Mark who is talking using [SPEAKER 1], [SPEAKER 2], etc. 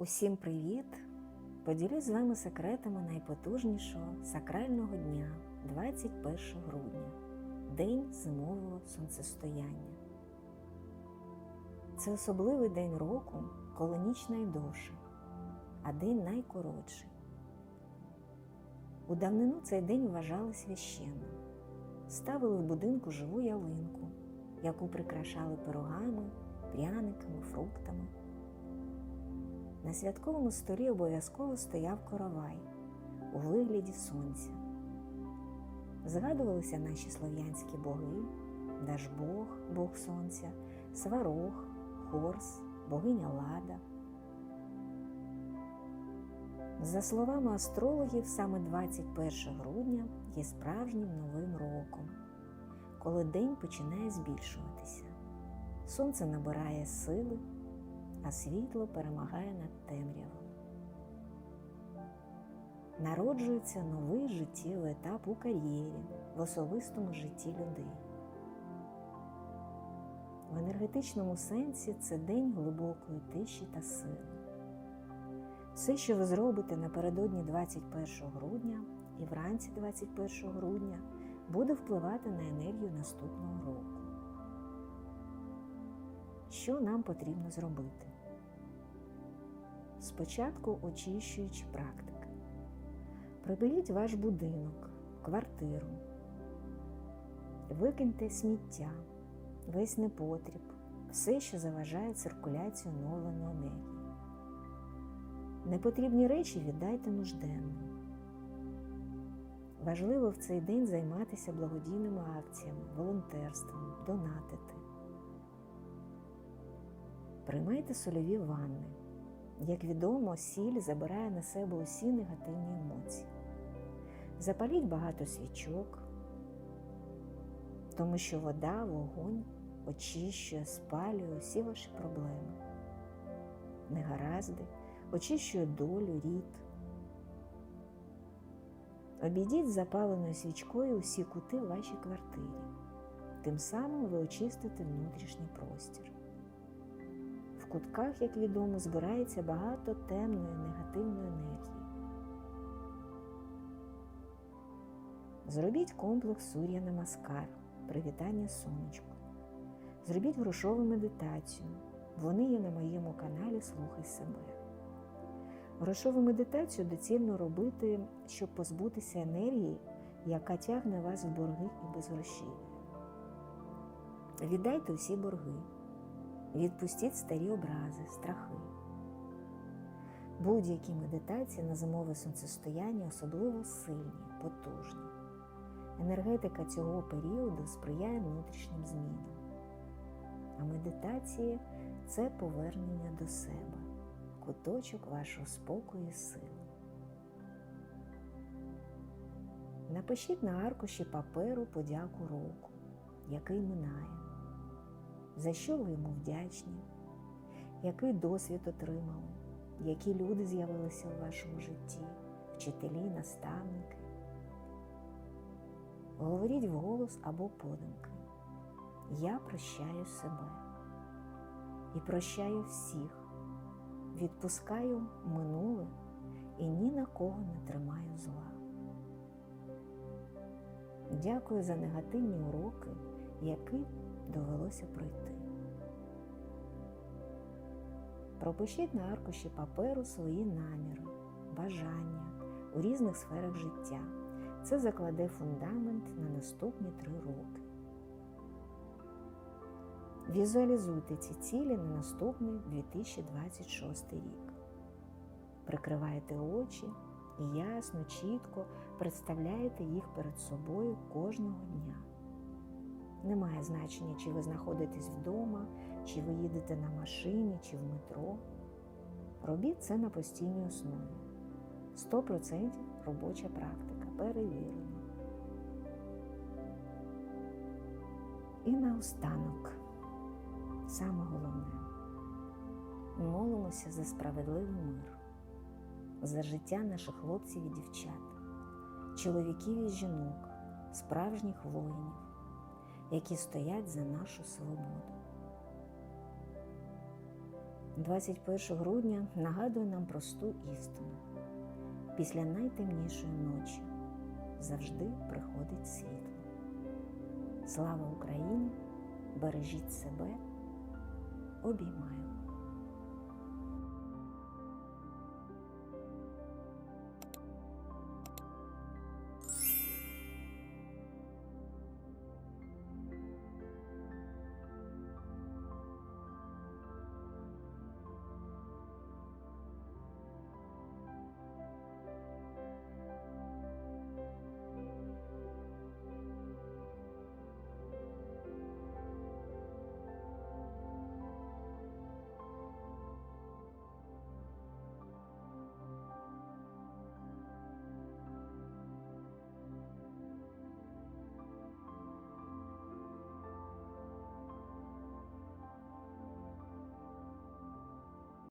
[SPEAKER 1] Усім привіт! Поділюсь з вами секретами найпотужнішого сакрального дня 21 грудня, День зимового сонцестояння. Це особливий день року, коли ніч найдовша, а день найкоротший. У давнину цей день вважали священним. Ставили в будинку живу ялинку, яку прикрашали пирогами, пряниками, фруктами. На святковому столі обов'язково стояв коровай у вигляді сонця. Згадувалися наші слов'янські боги, Дажбог, Бог Сонця, Сварог, Хорс, богиня Лада. За словами астрологів, саме 21 грудня є справжнім новим роком, коли день починає збільшуватися. Сонце набирає сили, а світло перемагає над темрявою. Народжується новий життєвий етап у кар'єрі, в особистому житті людей. В енергетичному сенсі це день глибокої тиші та сили. Все, що ви зробите напередодні 21 грудня і вранці 21 грудня, буде впливати на енергію наступного року. Що нам потрібно зробити? Спочатку очищуючи практики. Приберіть ваш будинок, квартиру, викиньте сміття, весь непотріб, все, що заважає циркуляцію оновленої енергії. Непотрібні речі віддайте нужденним. Важливо в цей день займатися благодійними акціями, волонтерством, донатити. Приймайте сольові ванни. Як відомо, сіль забирає на себе усі негативні емоції. Запаліть багато свічок, тому що вода, вогонь очищує, спалює усі ваші проблеми, негаразди, очищує долю, рід. Обійдіть запаленою свічкою усі кути в вашій квартирі. Тим самим ви очистите внутрішній простір. В кутках, як відомо, збирається багато темної негативної енергії. Зробіть комплекс Сур'я Намаскар, привітання сонечку. Зробіть грошову медитацію. Вони є на моєму каналі Слухай себе. Грошову медитацію доцільно робити, щоб позбутися енергії, яка тягне вас в борги і без грошей. Віддайте усі борги. Відпустіть старі образи, страхи. Будь-які медитації на зимове сонцестояння особливо сильні, потужні. Енергетика цього періоду сприяє внутрішнім змінам. А медитації це повернення до себе, куточок вашого спокою і сили. Напишіть на аркуші паперу подяку року, який минає за що ви йому вдячні, який досвід отримали, які люди з'явилися у вашому житті, вчителі, наставники. Говоріть вголос або подумки. Я прощаю себе і прощаю всіх, відпускаю минуле і ні на кого не тримаю зла. Дякую за негативні уроки, які довелося пройти. Пропишіть на аркуші паперу свої наміри, бажання у різних сферах життя. Це закладе фундамент на наступні три роки. Візуалізуйте ці цілі на наступний 2026 рік. Прикривайте очі і ясно, чітко представляєте їх перед собою кожного дня. Немає значення, чи ви знаходитесь вдома, чи ви їдете на машині, чи в метро. Робіть це на постійній основі. 100% робоча практика, перевірено. І наостанок, саме головне, молимося за справедливий мир, за життя наших хлопців і дівчат, чоловіків і жінок, справжніх воїнів які стоять за нашу свободу. 21 грудня нагадує нам просту істину. Після найтемнішої ночі завжди приходить світло. Слава Україні! Бережіть себе, обіймаю.